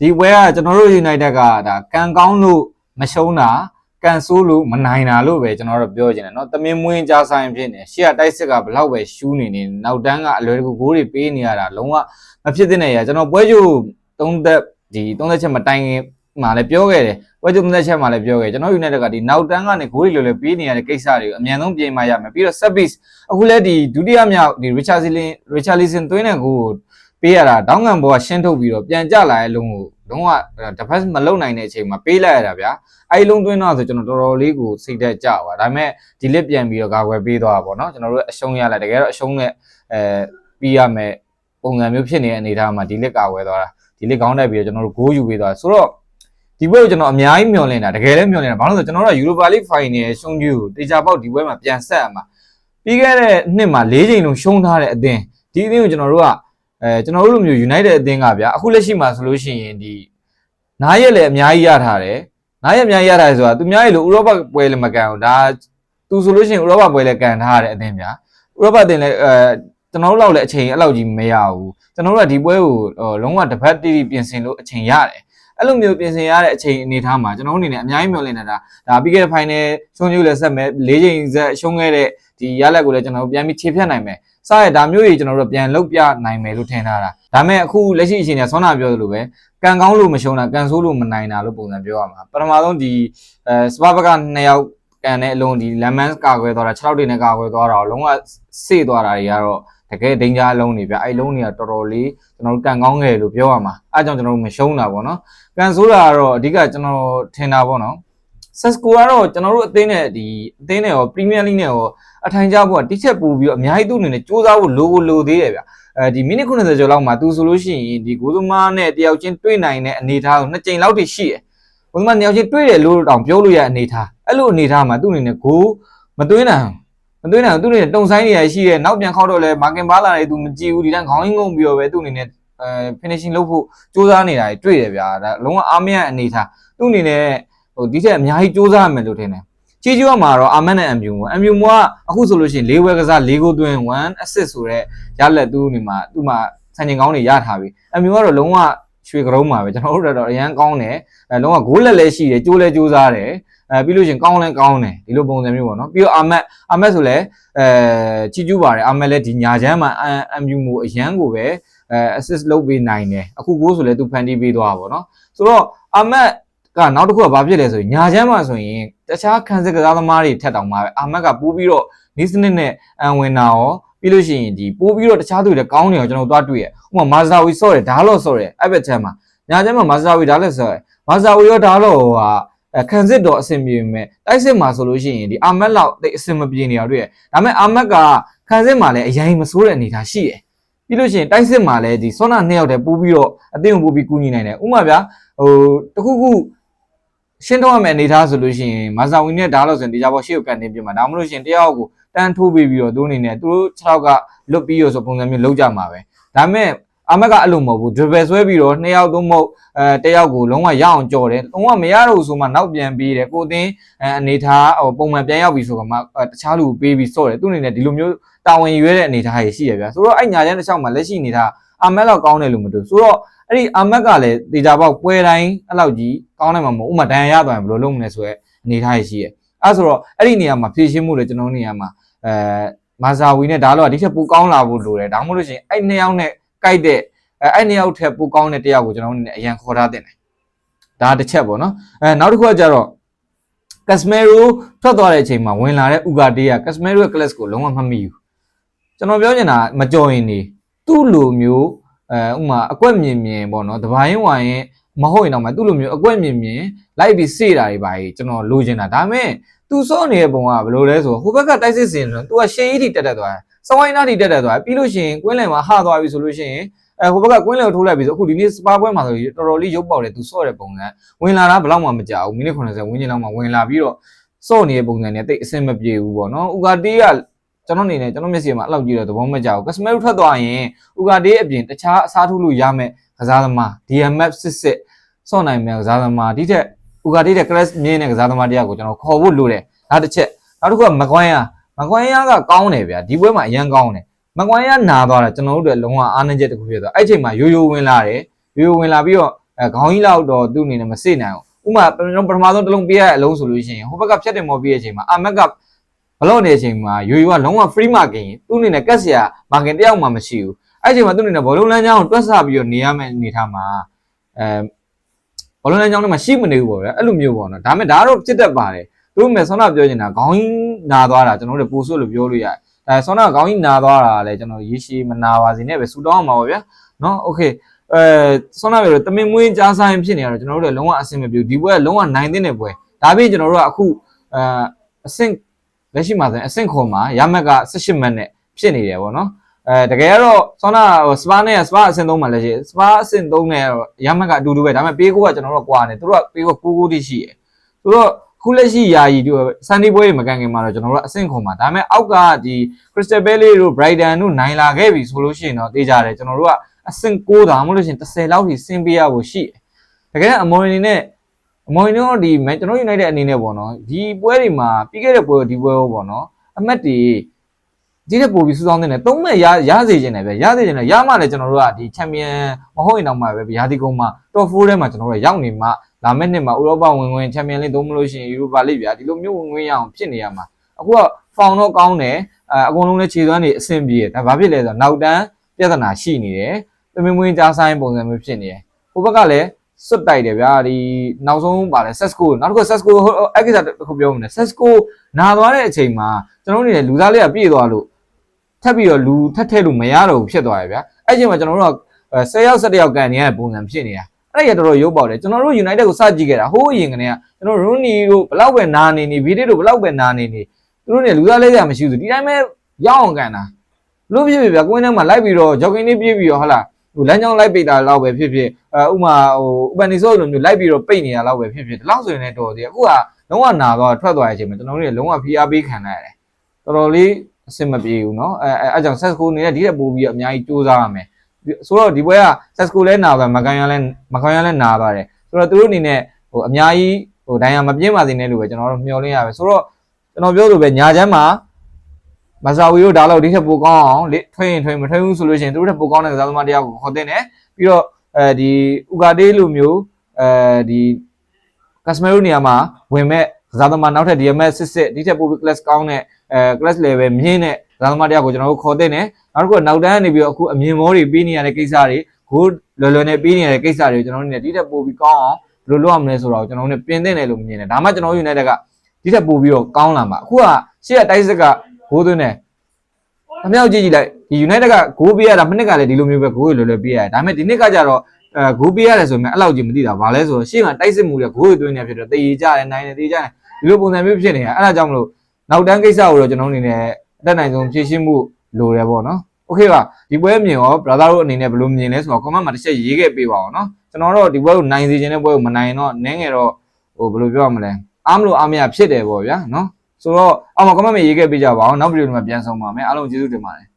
ဒီပွဲကကျွန်တော်တို့ United ကဒါကန်ကောင်းလို့မရှုံးတာကန်ဆိုးလို့မနိုင်တာလို့ပဲကျွန်တော်တို့ပြောချင်တယ်เนาะတမင်မွင်းကြားဆိုင်ဖြစ်နေရှေ့ကတိုက်စစ်ကဘလောက်ပဲရှူးနေနေနောက်တန်းကအလွယ်တကူဂိုးတွေပေးနေရတာလုံးဝမဖြစ်သင့်တဲ့ရကျွန်တော်ပွဲကြိုသုံးသက်ဒီသုံးသက်ချက်မတိုင်ခင်မှာလည်းပြောခဲ့တယ်ပွဲကြိုသုံးသက်ချက်မှာလည်းပြောခဲ့ကျွန်တော် United ကဒီနောက်တန်းကနေဂိုးတွေလိုလိုပေးနေရတဲ့ကိစ္စတွေကိုအမြန်ဆုံးပြင်မှရမယ်ပြီးတော့ set piece အခုလည်းဒီဒုတိယမြောက်ဒီ Richarlison Richarlison သွင်းတဲ့ဂိုးကို ပေးရတာတောင်းငံဘောကရှင်းထုတ်ပြီးတော့ပြန်ကြလာတဲ့လုံးကိုလုံးဝတစ်ဖက်မလုံနိုင်တဲ့အချိန်မှာပေးလိုက်ရတာဗျာအဲ့လုံးသွင်းတော့ဆိုကျွန်တော်တော်တော်လေးကိုစိတ်သက်ကြပါဒါပေမဲ့ဒီလစ်ပြန်ပြီးတော့ကာကွယ်ပေးသွားတာပေါ့နော်ကျွန်တော်တို့အရှုံးရလိုက်တကယ်တော့အရှုံးနဲ့အဲပြီးရမယ်ပုံစံမျိုးဖြစ်နေတဲ့အနေအထားမှာဒီလစ်ကာကွယ်သွားတာဒီလစ်ကောင်းတက်ပြီးတော့ကျွန်တော်တို့ဂိုးယူပေးသွားဆိုတော့ဒီပွဲကိုကျွန်တော်အများကြီးမျှော်လင့်တာတကယ်လည်းမျှော်လင့်တာဘာလို့လဲဆိုတော့ကျွန်တော်တို့က Europa League Final ရှုံးကြီးကိုတေချာပေါက်ဒီပွဲမှာပြန်ဆက်ရမှာပြီးခဲ့တဲ့နှစ်မှာ၄ချိန်လုံးရှုံးထားတဲ့အသင်းဒီအသင်းကိုကျွန်တော်တို့က အဲကျွန်တော်တို့လိုမျိုး United အသင်းကဗျာအခုလက်ရှိမှာဆိုလို့ရှိရင်ဒီနားရက်လည်းအများကြီးရထားတယ်နားရက်အများကြီးရထားတယ်ဆိုတာသူများရဲ့လိုဥရောပပွဲလည်းမကန်ဘူးဒါသူဆိုလို့ရှိရင်ဥရောပပွဲလည်းကန်ထားရတဲ့အသင်းဗျာဥရောပအသင်းလည်းအဲကျွန်တော်တို့လောက်လည်းအချိန်အဲ့လောက်ကြီးမရဘူးကျွန်တော်တို့ကဒီပွဲကိုလုံးဝတစ်ပတ်တိတိပြင်ဆင်လို့အချိန်ရတယ် အဲ့လိုမျိုးပြင်ဆင်ရတဲ့အချိန်အနေထားမှာကျွန်တော်တို့အနေနဲ့အများကြီးမျှော်လင့်နေတာဒါပြီးခဲ့တဲ့ final ရှုံးကျူးလည်းဆက်မယ်၄ချိန်ဆက်ရှုံးခဲ့တဲ့ဒီရလက်ကိုလည်းကျွန်တော်တို့ပြန်ပြီးခြေဖြတ်နိုင်မယ်စရဒါမျိုးကြီးကျွန်တော်တို့ပြန်လုတ်ပြနိုင်မယ်လို့ထင်ထားတာဒါမဲ့အခုလက်ရှိအချိန်ကဆောနာပြောသလိုပဲကန်ကောင်းလို့မရှုံးတာကန်ဆိုးလို့မနိုင်တာလို့ပုံစံပြောရမှာပထမဆုံးဒီအဲစပါဘက2ယောက်ကန်တဲ့အလုံးဒီလမ်မန်ကာကွယ်သွားတာ6တွေနဲ့ကာကွယ်သွားတာလုံးဝစေ့သွားတာတွေကတော့ တကယ်ဒိန်ဂျာအလုံးတွေဗျအဲ့လုံးတွေကတော်တော်လေးကျွန်တော်တို့ကန်ကောင်းခဲ့လို့ပြောရမှာအဲအကြောင်းကျွန်တော်တို့မရှုံးတာပေါ့နော်ကန်ဆိုးတာကတော့အဓိကကျွန်တော်ထင်တာပေါ့နော်ဆက်စကိုကတော့ကျွန်တော်တို့အသင်းနဲ့ဒီအသင်းနဲ့ရောပရီးမီးယားလိနဲ့ရောအထိုင်ကျဖို့ကတိချက်ပူပြီးတော့အများကြီးသူ့အနေနဲ့စူးစမ်းဖို့လိုကိုလိုသေးတယ်ဗျအဲဒီမိနစ်90ကျော်လောက်မှာသူဆိုလို့ရှိရင်ဒီဂိုးသမားနဲ့တယောက်ချင်းတွေ့နိုင်တဲ့အနေအထားကိုနှစ်ကြိမ်လောက်ထိရှိတယ်ဂိုးသမားနှစ်ယောက်ချင်းတွေ့တယ်လို့တောင်ပြောလို့ရအနေအထားအဲ့လိုအနေအထားမှာသူ့အနေနဲ့ဂိုးမသွင်းနိုင် မသွင်းနိုင်သူ့အနေနဲ့တုံဆိုင်နေရရှိရဲ့နောက်ပြန်ခောက်တော့လဲမာကင်ဘာလာနေသူမကြည့်ဘူးဒီတန်းခေါင်းရင်းငုံပြီးတော့ပဲသူ့အနေနဲ့အဲ finishing လုပ်ဖို့စူးစမ်းနေတာတွေ့တယ်ဗျာဒါလုံးဝအားမရအနေအထားသူ့အနေနဲ့ဟိုဒီထက်အများကြီးစူးစမ်းရမယ်လို့ထင်တယ်ချီကျူကမှာတော့အာမတ်နဲ့အမ်ပြူမို့အမ်ပြူမိုကအခုဆိုလို့ရှိရင်၄ဝဲကစား၄ကိုသွင်း1 assist ဆိုတော့ရလက်သူ့နေမှာသူ့မှာဆန်ကျင်ကောင်းတွေရထားပြီအမ်ပြူကတော့လုံးဝရွှေကရုံးမှာပဲကျွန်တော်တို့တော့အရန်ကောင်းတယ်အဲလုံးဝဂိုးလက်လည်းရှိတယ်ကြိုးလည်းကြိုးစားတယ် အဲပြီးလို့ရှိရင်ကောင်းလည်းကောင်းတယ်ဒီလိုပုံစံမျိုးပေါ့နော်ပြီးတော့အာမတ်အာမတ်ဆိုလည်းအဲချီကျူပါတယ်အာမတ်လည်းဒီညာချမ်းမှာအမ်ပြူမိုအရန်ကိုပဲအဲ assist လုပ်ပေးနိုင်တယ်အခုဂိုးဆိုလည်းသူဖန်တီးပေးသွားပါပေါ့နော်ဆိုတော့အာမတ်ကနောက်တစ်ခုကဘာဖြစ်လဲဆိုရင်ညာချမ်းမှာဆိုရင်တခြားခံစစ်ကစားသမားတွေထက်တောင်မှပဲအာမတ်ကပိုးပြီးတော့နီးစနစ်နဲ့အန်ဝင်တာရောပြီးလို့ရှိရင်ဒီပိုးပြီးတော့တခြားသူတွေကောင်းနေအောင်ကျွန်တော်သွားတွေ့ရဥပမာမာဇာဝီဆော့တယ်ဓာတ်လော့ဆော့တယ်အဲ့ဘက်ချမ်းမှာညာချမ်းမှာမာဇာဝီဓာတ်လော့ဆော့တယ်မာဇာဝီရောဓာတ်လော့ဟိုဟာအဲ ခံစစ်တော့အဆင်ပြေမဲ့တိုက်စစ်မှာဆိုလို့ရှိရင်ဒီအာမတ်လောက်တိတ်အဆင်မပြေနေအောင်တွေ့ရဒါပေမဲ့အာမတ်ကခံစစ်မှာလည်းအရင်မဆိုးတဲ့အနေအထားရှိတယ်ပြီးလို့ရှိရင်တိုက်စစ်မှာလည်းဒီဆောနာနှစ်ယောက်တည်းပိုးပြီးတော့အသိဝင်ပိုးပြီးကူညီနိုင်တယ်ဥပမာဗျာဟိုတခုခုရှင်းတော့ရမယ့်အနေအထားဆိုလို့ရှိရင်မာဇာဝီနဲ့ဓာတ်လော့ဆိုရင်ဒီကြပေါ့ရှေ့ကိုကန်တင်ပြမှာဒါမှမဟုတ်ရှင်တယောက်ကိုတန်းထိုးပေးပြီးတော့သူအနေနဲ့သူတို့6ယောက်ကလွတ်ပြီးရဆိုပုံစံမျိုးလောက်ကြမှာပဲဒါပေမဲ့ အမက်ကအဲ့လိုမဟုတ်ဘူး dribble ဆွဲပြီးတော့နှစ်ယောက်သုံးမဟုတ်အဲတယောက်ကိုလုံးဝရအောင်ကြော်တယ်လုံးဝမရတော့ဆိုမှနောက်ပြန်ပေးတယ်ကိုအတင်းအနေထားဟိုပုံမှန်ပြန်ရောက်ပြီဆိုကမှတခြားလူကိုပေးပြီးစော့တယ်သူအနေနဲ့ဒီလိုမျိုးတာဝန်ရွေးတဲ့အနေထားကြီးရှိရဗျာဆိုတော့အဲ့ညာချမ်းတစ်ချောင်းမှာလက်ရှိအနေထားအမက်လောက်ကောင်းတယ်လို့မတူဆိုတော့အဲ့ဒီအမက်ကလည်းတေချာပေါက်ပွဲတိုင်းအဲ့လောက်ကြီးကောင်းနိုင်မှာမဟုတ်ဥမာဒဏ်ရာရသွားရင်ဘယ်လိုလုပ်မလဲဆိုရဲအနေထားကြီးရှိရအဲ့ဆိုတော့အဲ့ဒီနေရာမှာဖြည့်ရှင်းမှုလေကျွန်တော်နေရာမှာအဲမာဇာဝီနဲ့ဒါတော့ဒီထက်ပိုကောင်းလာဖို့လိုတယ်ဒါမှမဟုတ်လို့ရှိရင်အဲ့နှစ်ယောက်နဲ့ ကြိုက်တဲ့အဲအဲ့နှစ်ယောက်ထက်ပိုကောင်းတဲ့တယောက်ကိုကျွန်တော်အနေနဲ့အရန်ခေါ်ထားတင်တယ်ဒါတစ်ချက်ပေါ့နော်အဲနောက်တစ်ခုကကြတော့ကက်စမဲရိုထွက်သွားတဲ့အချိန်မှာဝင်လာတဲ့ဥကာတေးကကက်စမဲရိုရဲ့ class ကိုလုံးဝမမှီဘူးကျွန်တော်ပြောချင်တာမကြော်ရင်နေသူ့လိုမျိုးအဲဥမာအကွက်မြင်မြင်ပေါ့နော်တပိုင်းဝိုင်းရင်မဟုတ်ရင်တော့မှသူ့လိုမျိုးအကွက်မြင်မြင်လိုက်ပြီးစေ့တာတွေပါကြီးကျွန်တော်လိုချင်တာဒါပေမဲ့သူစောနေတဲ့ပုံကဘယ်လိုလဲဆိုဟိုဘက်ကတိုက်စစ်စင်ဆိုသူကရှေးကြီးထိတက်တက်သွားတယ် စဝိုင်းနာထိတက်တက်သွားတယ်ပြီးလို့ရှိရင်ကွင်းလယ်မှာဟသွားပြီဆိုလို့ရှိရင်အဲဟိုဘက်ကကွင်းလယ်ကိုထိုးလိုက်ပြီဆိုအခုဒီနေ့စပါပွဲမှာဆိုတော်တော်လေးရုပ်ပေါက်တယ်သူစော့တဲ့ပုံစံဝင်လာတာဘယ်လောက်မှမကြောက်ဘူးမိနစ်90ဝန်းကျင်လောက်မှဝင်လာပြီးတော့စော့နေတဲ့ပုံစံနဲ့တိတ်အဆင်မပြေဘူးပေါ့နော်ဥကာတေးကကျွန်တော်အနေနဲ့ကျွန်တော်မျက်စိမှာအဲ့လောက်ကြည့်တော့သဘောမကျဘူးကစမဲထွက်သွားရင်ဥကာတေးအပြင်တခြားအစားထိုးလို့ရမယ်ကစားသမား DMF စစ်စော့နိုင်မယ်ကစားသမားဒီထက်ဥကာတေးတဲ့ class မြင်းတဲ့ကစားသမားတယောက်ကိုကျွန်တော်ခေါ်ဖို့လိုတယ်ဒါတစ်ချက်နောက်တစ်ခုကမကွိုင်းရ မကွိုင်းရကကောင်းတယ်ဗျာဒီပွဲမှာအရန်ကောင်းတယ်မကွိုင်းရနာသွားတာကျွန်တော်တို့တွေလုံးဝအားနည်းချက်တစ်ခုဖြစ်သွားအဲ့ချိန်မှာရိုးရိုးဝင်လာတယ်ရိုးရိုးဝင်လာပြီးတော့အဲခေါင်းကြီးလောက်တော့သူ့အနေနဲ့မစိနိုင်ဘူးဥပမာကျွန်တော်ပထမဆုံးတစ်လုံးပေးရတဲ့အလုံးဆိုလို့ရှိရင်ဟိုဘက်ကဖြတ်တယ်မော်ပြီးတဲ့အချိန်မှာအမက်ကဘလော့နေတဲ့အချိန်မှာရွေရွာလုံးဝ free market ရင်သူ့အနေနဲ့ကတ်စရာ market တယောက်မှမရှိဘူးအဲ့အချိန်မှာသူ့အနေနဲ့ဘောလုံးလမ်းကြောင်းကိုတွက်ဆပြီးတော့နေရမယ့်အနေထားမှာအဲဘောလုံးလမ်းကြောင်းထဲမှာရှိမနေဘူးပေါ့ဗျာအဲ့လိုမျိုးပေါ့နော်ဒါပေမဲ့ဒါကတော့စစ်တက်ပါတယ်သူ့မဲ့ဆောနာပြောချင်တာခေါင်းကြီး နာသွားတာကျွန်တော်တို့ပို့ဆိုလို့ပြောလို့ရတယ်အဲဆောနာခေါင်းကြီးနာသွားတာလည်းကျွန်တော်ရေရှည်မနာပါစေနဲ့ပဲဆူတောင်းအောင်ပါဗျာနော်โอเคအဲဆောနာပြောလို့တမင်မွေးကြားဆိုင်ဖြစ်နေရတော့ကျွန်တော်တို့လည်းလုံးဝအဆင်မပြေဘူးဒီပွဲကလုံးဝနိုင်တဲ့ပွဲဒါပြင်ကျွန်တော်တို့ကအခုအဲအဆင့်လက်ရှိမှာဆိုရင်အဆင့်ခွန်မှာရမက်က18မတ်နဲ့ဖြစ်နေတယ်ပေါ့နော်အဲတကယ်ကတော့ဆောနာဟိုစပါနဲ့စပါအဆင့်3မှာလည်းရှိစပါအဆင့်3နဲ့ရမက်ကအတူတူပဲဒါပေမဲ့ပေးကိုကကျွန်တော်တို့ကကွာနေသူတို့ကပေးကိုကိုကိုတိရှိတယ်သူတို့ ခုလက်ရှိယာယီတို့စန်ဒီပွဲတွေမကန်ခင်မှာတော့ကျွန်တော်တို့ကအဆင့်ခွန်မှာဒါပေမဲ့အောက်ကဒီ Crystal Palace တို့ Brighton တို့နိုင်လာခဲ့ပြီဆိုလို့ရှိရင်တော့တေးကြတယ်ကျွန်တော်တို့ကအဆင့်6ဒါမှမဟုတ်လို့ရှိရင်10လောက်ထိဆင်းပေးရဖို့ရှိတယ်တကယ်အမော်ရီနဲ့အမော်ရီတို့ဒီကျွန်တော် United အနေနဲ့ပေါ့နော်ဒီပွဲတွေမှာပြီးခဲ့တဲ့ပွဲဒီပွဲပေါ့နော်အမတ်တွေဒီတဲ့ပို့ပြီးစူးစောင်းနေတယ်သုံးမဲ့ရရစေခြင်းတယ်ပဲရစေခြင်းတယ်ရမှလည်းကျွန်တော်တို့ကဒီချန်ပီယံမဟုတ်ရင်တော့မှပဲရာသီကုန်မှာ top 4ထဲမှာကျွန်တော်တို့ရောက်နေမှ လာမယ့်နှစ်မှာဥရောပဝင်ဝင်ချန်ပီယံလိသုံးမလို့ရှိရင်ယူရိုပါလိဗျာဒီလိုမျိုးဝင်ဝင်ရအောင်ဖြစ်နေရမှာအခုကဖောင်တော့ကောင်းတယ်အဲအကုန်လုံးလည်းခြေသွမ်းတွေအဆင်ပြေတယ်ဒါဘာဖြစ်လဲဆိုတော့နောက်တန်းပြဿနာရှိနေတယ်တမင်မွင်းကြားဆိုင်ပုံစံမျိုးဖြစ်နေတယ်ဟိုဘက်ကလည်းစွတ်တိုက်တယ်ဗျာဒီနောက်ဆုံးပါလဲ Sesco နောက်တစ်ခု Sesco အဲ့ကိစ္စတစ်ခုပြောမလဲ Sesco နာသွားတဲ့အချိန်မှာကျွန်တော်တို့နေလူသားလေးကပြေးသွားလို့ထပ်ပြီးတော့လူထပ်ထည့်လို့မရတော့ဘူးဖြစ်သွားရဗျာအဲ့ချိန်မှာကျွန်တော်တို့က10ယောက်17ယောက်ကန်နေရတဲ့ပုံစံဖြစ်နေတာ အဲ့ရတော်တော်ရုပ်ပေါက်တယ်ကျွန်တော်တို့ United ကိုစကြည့်ခဲ့တာဟိုးအရင်ကနေကကျွန်တော် Rooney တို့ဘလောက်ပဲနာနေနေ Vidic တို့ဘလောက်ပဲနာနေနေသူတို့နေလူသားလေးရမရှိဘူးဒီတိုင်းပဲရောက်အောင်ကန်တာလို့ဖြစ်ဖြစ်ဗျာကိုင်းထဲမှာလိုက်ပြီးတော့ jogging လေးပြေးပြီးတော့ဟုတ်လားဟိုလမ်းကြောင်းလိုက်ပိတ်တာလောက်ပဲဖြစ်ဖြစ်အဲဥမာဟိုဥပနိဆိုလိုမျိုးလိုက်ပြီးတော့ပိတ်နေတာလောက်ပဲဖြစ်ဖြစ်ဒီလောက်ဆိုရင်လည်းတော်သေးအခုကလုံးဝနာတော့ထွက်သွားတဲ့အချိန်မှာကျွန်တော်တို့လုံးဝဖိအားပေးခံရတယ်တော်တော်လေးအဆင်မပြေဘူးเนาะအဲအဲအကြောင်း set score နေတဲ့ဒီတဲ့ပို့ပြီးတော့အများကြီးစူးစမ်းရမယ် ဆိုတော့ဒီပွဲက set score လဲနာသွားမကန်ရလဲမကန်ရလဲနာသွားတယ်ဆိုတော့သူတို့အနေနဲ့ဟိုအများကြီးဟိုဒိုင်ယာမပြင်းပါစေနဲ့လို့ပဲကျွန်တော်တို့မျှော်လင့်ရပဲဆိုတော့ကျွန်တော်ပြောလို့ပဲညာချမ်းမှာမဆာဝီတို့ဒါလောက်ဒီထက်ပိုကောင်းအောင်လေထွင်းရင်ထွင်းမထွင်းဘူးဆိုလို့ရှိရင်သူတို့ထက်ပိုကောင်းတဲ့ကစားသမားတယောက်ကိုခေါ်တဲ့နဲ့ပြီးတော့အဲဒီဥကာတေးလိုမျိုးအဲဒီကစမရိုနေရာမှာဝင်မဲ့ကစားသမားနောက်ထပ် DMS စစ်စစ်ဒီထက်ပိုပြီး class ကောင်းတဲ့အဲ class level မြင့်တဲ့ ကစားသမားတယောက်ကိုကျွန်တော်တို့ခေါ်တဲ့နဲ့နောက်တစ်ခုကနောက်တန်းကနေပြီးတော့အခုအမြင်မောတွေပြီးနေရတဲ့ကိစ္စတွေဂိုးလွယ်လွယ်နဲ့ပြီးနေရတဲ့ကိစ္စတွေကိုကျွန်တော်တို့နေဒီထက်ပိုပြီးကောင်းအောင်ဘယ်လိုလုပ်ရမလဲဆိုတော့ကျွန်တော်တို့နေပြင်သင့်တယ်လို့မြင်တယ်ဒါမှကျွန်တော်တို့ United ကဒီထက်ပိုပြီးတော့ကောင်းလာမှာအခုကရှေ့ကတိုက်စစ်ကဂိုးသွင်းတယ်အမြောက်ကြည့်ကြည့်လိုက်ဒီ United ကဂိုးပေးရတာမနစ်ကလည်းဒီလိုမျိုးပဲဂိုးလွယ်လွယ်ပေးရတယ်ဒါပေမဲ့ဒီနှစ်ကကြတော့အဲဂိုးပေးရတယ်ဆိုရင်အဲ့လောက်ကြီးမသိတာဘာလဲဆိုတော့ရှေ့မှာတိုက်စစ်မှုတွေဂိုးတွေသွင်းနေဖြစ်တော့တည်ကြတယ်နိုင်တယ်တည်ကြတယ်ဒီလိုပုံစံမျိုးဖြစ်နေတာအဲ့ဒါကြောင့်မလို့နောက်တန်းကိစ္စကိုတော့ကျွန်တော်အနေနဲ့ အတက်နိုင်ဆုံးဖြည့်ရှင်းမှုလိုတယ်ပေါ့နော်။ Okay ပါဒီပွဲမြင်ရော brother တို့အနေနဲ့ဘယ်လိုမြင်လဲဆိုတော့ comment မှာတစ်ချက်ရေးခဲ့ပေးပါအောင်နော်။ကျွန်တော်တို့ဒီပွဲကိုနိုင်စီခြင်းတဲ့ပွဲကိုမနိုင်တော့နင်းငယ်တော့ဟိုဘယ်လိုပြောရမလဲ။အားမလို့အားမရဖြစ်တယ်ပေါ့ဗျာနော်။ဆိုတော့အောက်မှာ comment မှာရေးခဲ့ပေးကြပါအောင်နောက်ဗီဒီယိုတွေမှာပြန်ဆောင်ပါမယ်အားလုံးကျေးဇူးတင်ပါတယ်